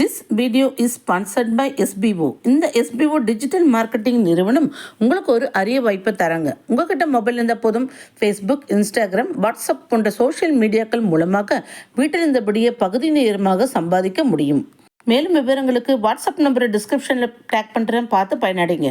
This video is sponsored by SPO இந்த SPO digital marketing நிறுவனம் உங்களுக்கு ஒரு அரிய வாய்ப்பை தராங்க. உங்ககிட்ட மொபைல் இருந்தால் போதும் ஃபேஸ்புக் இன்ஸ்டாகிராம் வாட்ஸ்அப் போன்ற சோஷியல் மீடியாக்கள் மூலமாக வீட்டில் இருந்தபடியே பகுதி நேரமாக சம்பாதிக்க முடியும். மேலும் விவரங்களுக்கு வாட்ஸ்அப் நம்பரை டிஸ்கிரிப்ஷனில் டேக் பண்ணுறேன் பார்த்து பயனடைங்க.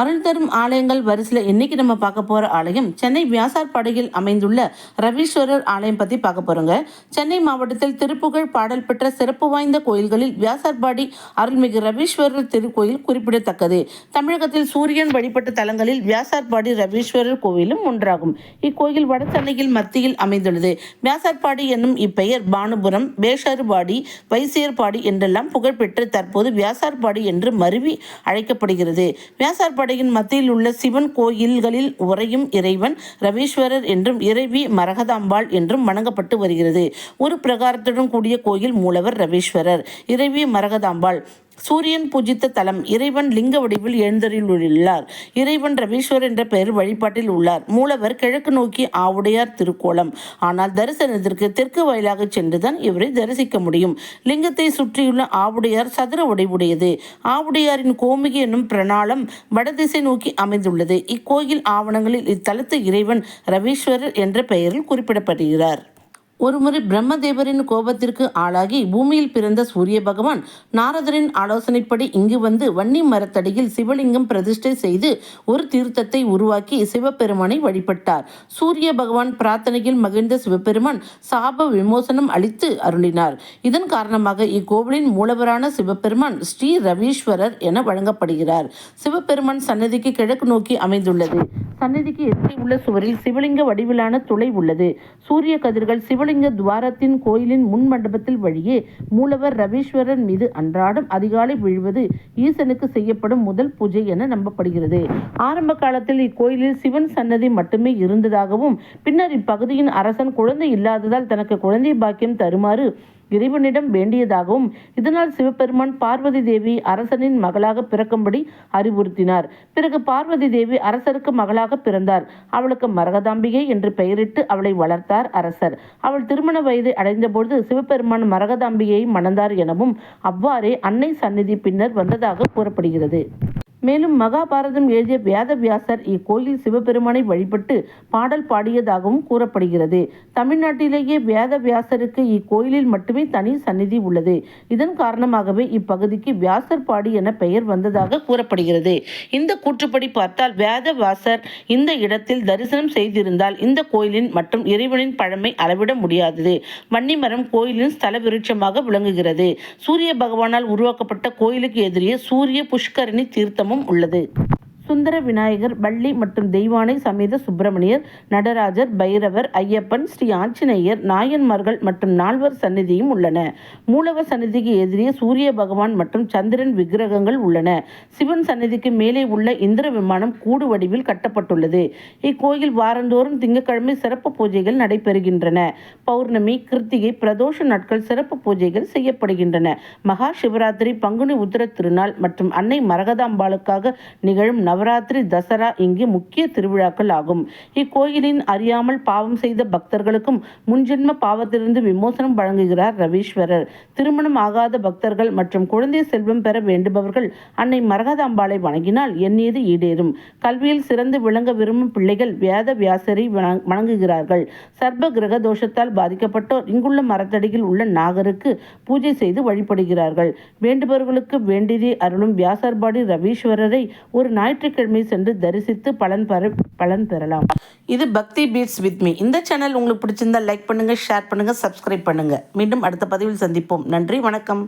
அருள் தரும் ஆலயங்கள் வரிசையில் இன்னைக்கு நம்ம பார்க்க போகிற ஆலயம்? சென்னை வியாசார்பாடியில் அமைந்துள்ள ரவீஸ்வரர் ஆலயம் பற்றி பார்க்க போகிறோங்க சென்னை மாவட்டத்தில் திருப்புகழ் பாடல் பெற்ற சிறப்பு வாய்ந்த கோயில்களில் வியாசார்பாடி அருள்மிகு ரவீஸ்வரர் திருக்கோயில் குறிப்பிடத்தக்கது. தமிழகத்தில் சூரியன் வழிபட்ட தலங்களில் வியாசார்பாடி ரவீஸ்வரர் கோவிலும் ஒன்றாகும். இக்கோயில் வட சென்னையில் மத்தியில் அமைந்துள்ளது. வியாசார்பாடி என்னும் இப்பெயர் பானுபுரம் பேஷர்பாடி வைசியர்பாடி என்றெல்லாம் புகழ்பெற்று தற்போது வியாசார்பாடி என்று மருவி அழைக்கப்படுகிறது. வியாசார்பாடியின் மத்தியில் உள்ள சிவன் கோயில்களில் உறையும் இறைவன் ரவீஸ்வரர் என்றும் இறைவி மரகதாம்பாள் என்றும் வணங்கப்பட்டு வருகிறது. ஒரு பிரகாரத்துடன் கூடிய கோயில் மூலவர் ரவீஸ்வரர் இறைவி மரகதாம்பாள். சூரியன் பூஜித்த தலம் இறைவன் லிங்க வடிவில் எழுந்தருளுள்ளார் இறைவன் ரவீஸ்வர் என்ற பெயர் வழிபாட்டில் உள்ளார். மூலவர் கிழக்கு நோக்கி ஆவுடையார் திருக்கோலம். ஆனால் தரிசனத்திற்கு தெற்கு வாயிலாக சென்றுதான் இவரை தரிசிக்க முடியும். லிங்கத்தை சுற்றியுள்ள ஆவுடையார் சதுர உடைவுடையது. ஆவுடையாரின் கோமிகை என்னும் பிரணாளம் வடதிசை நோக்கி அமைந்துள்ளது. இக்கோயில் ஆவணங்களில் இத்தலத்து இறைவன் ரவீஸ்வரர் என்ற பெயரில் குறிப்பிடப்படுகிறார். ஒருமுறை பிரம்மதேவரின் கோபத்திற்கு ஆளாகி பூமியில் பிறந்த சூரிய பகவான் நாரதரின் ஆலோசனைப்படி இங்கு வந்து வன்னி மரத்தடியில் சிவலிங்கம் பிரதிஷ்டை செய்து ஒரு தீர்த்தத்தை உருவாக்கி சிவபெருமானை வழிபட்டார். சூரிய பகவான் பிரார்த்தனையில் மகிழ்ந்த சிவபெருமான் சாப விமோசனம் அளித்து அருளினார். இதன் காரணமாக இக்கோவிலின் மூலவரான சிவபெருமான் ஸ்ரீ ரவீஸ்வரர் என வழங்கப்படுகிறார். சிவபெருமான் சன்னதிக்கு கிழக்கு நோக்கி அமைந்துள்ளது. சன்னதிக்கு எதிரே உள்ள சுவரில் சிவலிங்க வடிவிலான துளை உள்ளது. சூரிய கதிர்கள் சிவ சிவலிங்க துவாரத்தின் கோயிலின் முன் மண்டபத்தில் வழியே மூலவர் ரவீஸ்வரன் மீது அன்றாடம் அதிகாலை விழுவது ஈசனுக்கு செய்யப்படும் முதல் பூஜை என நம்பப்படுகிறது. ஆரம்ப காலத்தில் இக்கோயிலில் சிவன் சன்னதி மட்டுமே இருந்ததாகவும் பின்னர் இப்பகுதியின் அரசன் குழந்தை இல்லாததால் தனக்கு குழந்தை பாக்கியம் தருமாறு இறைவனிடம் வேண்டியதாகவும் இதனால் சிவபெருமான் பார்வதி தேவி அரசனின் மகளாக பிறக்கும்படி அறிவுறுத்தினார். பிறகு பார்வதி தேவி அரசருக்கு மகளாக பிறந்தார். அவளுக்கு மரகதாம்பிகை என்று பெயரிட்டு அவளை வளர்த்தார் அரசர். அவள் திருமண வயதை அடைந்தபொழுது சிவபெருமான் மரகதாம்பிகையை மணந்தார் எனவும் அவ்வாறே அன்னை சந்நிதி பின்னர் வந்ததாக கூறப்படுகிறது. மேலும் மகாபாரதம் எழுதிய வியாதவியாசர் இக்கோயில் சிவபெருமானை வழிபட்டு பாடல் பாடியதாகவும் கூறப்படுகிறது. தமிழ்நாட்டிலேயே வியாதவியாசருக்கு இக்கோயிலில் மட்டுமே தனி சந்நிதி உள்ளது. இதன் காரணமாகவே இப்பகுதிக்கு வியாசர்பாடி என பெயர் வந்ததாக கூறப்படுகிறது. இந்த கூற்றுப்படி பார்த்தால் வியாதவியாசர் இந்த இடத்தில் தரிசனம் செய்திருந்தால் இந்த கோயிலின் மற்றும் இறைவனின் பழமை அளவிட முடியாதது. வன்னிமரம் கோயிலின் ஸ்தல விருட்சமாக விளங்குகிறது. சூரிய பகவானால் உருவாக்கப்பட்ட கோயிலுக்கு எதிரே சூரிய புஷ்கரணி தீர்த்தமும் உள்ளது. சுந்தர விநாயகர் வள்ளி மற்றும் தெய்வானை சமேத சுப்பிரமணியர் நடராஜர் பைரவர் ஐயப்பன் ஸ்ரீ ஆஞ்சநேயர் நாயன்மார்கள் மற்றும் நால்வர் சந்நிதியும் உள்ளன. மூலவர் சந்நிதிக்கு எதிரே சூரிய பகவான் மற்றும் சந்திரன் விக்கிரகங்கள் உள்ளன. சிவன் சந்நிதிக்கு மேலே உள்ள இந்திர விமானம் கூடு வடிவில் கட்டப்பட்டுள்ளது. இக்கோயில் வாரந்தோறும் திங்கட்கிழமை சிறப்பு பூஜைகள் நடைபெறுகின்றன. பௌர்ணமி கிருத்திகை பிரதோஷ நாட்கள் சிறப்பு பூஜைகள் செய்யப்படுகின்றன. மகா சிவராத்திரி பங்குனி உத்திர திருநாள் மற்றும் அன்னை மரகதாம்பாளுக்காக நிகழும் நவராத்திரி தசரா இங்கு முக்கிய திருவிழாக்கள் ஆகும். இக்கோயிலின் அறியாமல் பாவம் செய்த பக்தர்களுக்கும் முன்ஜென்ம பாவத்திலிருந்து விமோசனம் வழங்குகிறார் ரவீஸ்வரர். திருமணம் ஆகாத பக்தர்கள் மற்றும் குழந்தை செல்வம் பெற வேண்டுபவர்கள் அன்னை மரகதாம்பாளை வணங்கினால் எண்ணியது ஈடேறும். கல்வியில் சிறந்து விளங்க விரும்பும் பிள்ளைகள் வேத வியாசரை வணங்குகிறார்கள். சர்ப்ப கிரக தோஷத்தால் பாதிக்கப்பட்டோர் இங்குள்ள மரத்தடியில் உள்ள நாகருக்கு பூஜை செய்து வழிபடுகிறார்கள். வேண்டுபவர்களுக்கு வேண்டியதை அருளும் வியாசர்பாடி ரவீஸ்வரரை ஒரு ஞாயிற்று ஞாயிற்றுக்கிழமை சென்று தரிசித்து பலன் பெற பலன் பெறலாம். இது பக்தி பீட்ஸ் வித் மீ. இந்த சேனல் உங்களுக்கு பிடிச்சிருந்தா லைக் பண்ணுங்க ஷேர் பண்ணுங்க சப்ஸ்கிரைப் பண்ணுங்க. மீண்டும் அடுத்த பதிவில் சந்திப்போம். நன்றி வணக்கம்.